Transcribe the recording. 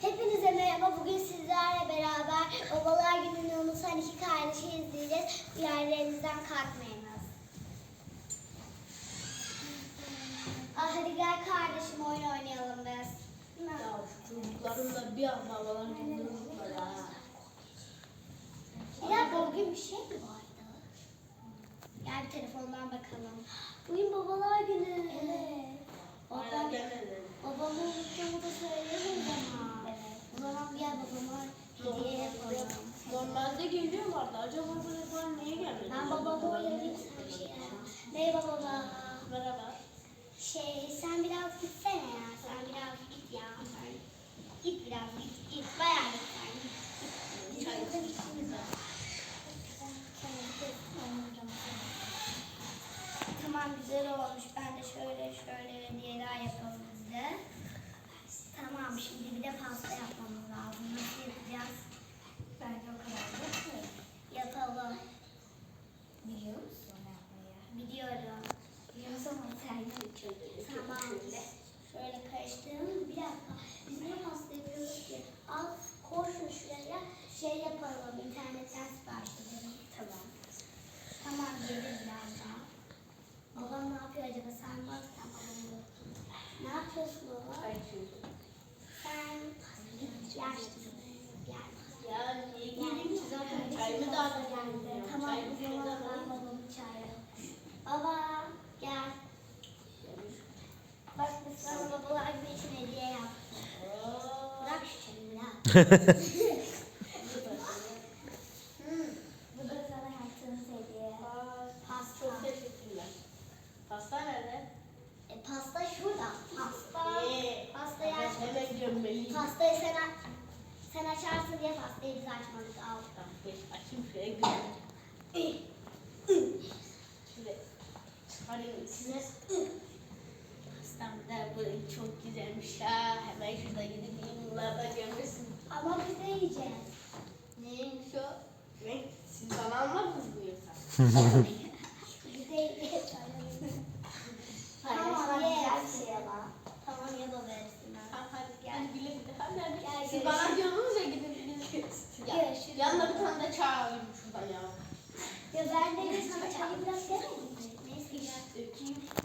Hepinize merhaba. Bugün sizlerle beraber Babalar Günü'nü unutan iki kardeşi izleyeceğiz. Yerlerinizden kalkmayınız. Ah, hadi gel kardeşim oyun oynayalım biz. Ya şu çocukların da bir an havalar gününü unutmadı ha. Bir dakika bugün bir şey mi vardı? Gel bir telefondan bakalım. Bugün Babalar Günü. Evet. Hala Babam, gelmedi. babamı unuttuğumu da söyleyemeyiz ama. Evet. O zaman gel babama hediye yapalım. Normalde geliyorlardı. Acaba defa niye gelmedi? Ben babamı uyarayım sana bir şey yapayım. Merhaba baba. Merhaba. Şey sen biraz gitsene ya. Sen biraz git ya. Sen git biraz git. Git bayağı git sen. Git. Çay Bizim işimiz var. Tamam güzel olmuş. Ben de şöyle şöyle sen Tamam. Şöyle karıştıralım. Bir dakika. Biz pasta yapıyoruz ki? Al şuraya. Şey yapalım. internetten sipariş edelim. Tamam. Tamam gelir birazdan. Babam ne yapıyor acaba? Sen bak sen babamı bakayım. Ne yapıyorsun baba? Çay içiyorum. Sen yaşlısın. Gel. Ya niye geleyim ki zaten çayımı da aldım. Tamam Çayımı o zaman da ben alayım. babamı çağırıyorum. Baba Bu da sana. Çok? E. Ee, gömmeliyim. Sen, aç- sen açarsın diye pastayı biz açmadık. Al. Tamam, geç, Açayım şuraya çok güzelmiş ha. Hemen şurada gidip bunlardan gömmesin. Ama biz de yiyeceğiz. Neymiş o? Ne? Siz bana almadınız mı yoksa? Gel, Siz bana diyordunuz ya gidin biz. Ya, yanına bir tane de çay alayım şuradan ya. Ya ben de sana çayı biraz demedim mi? Neyse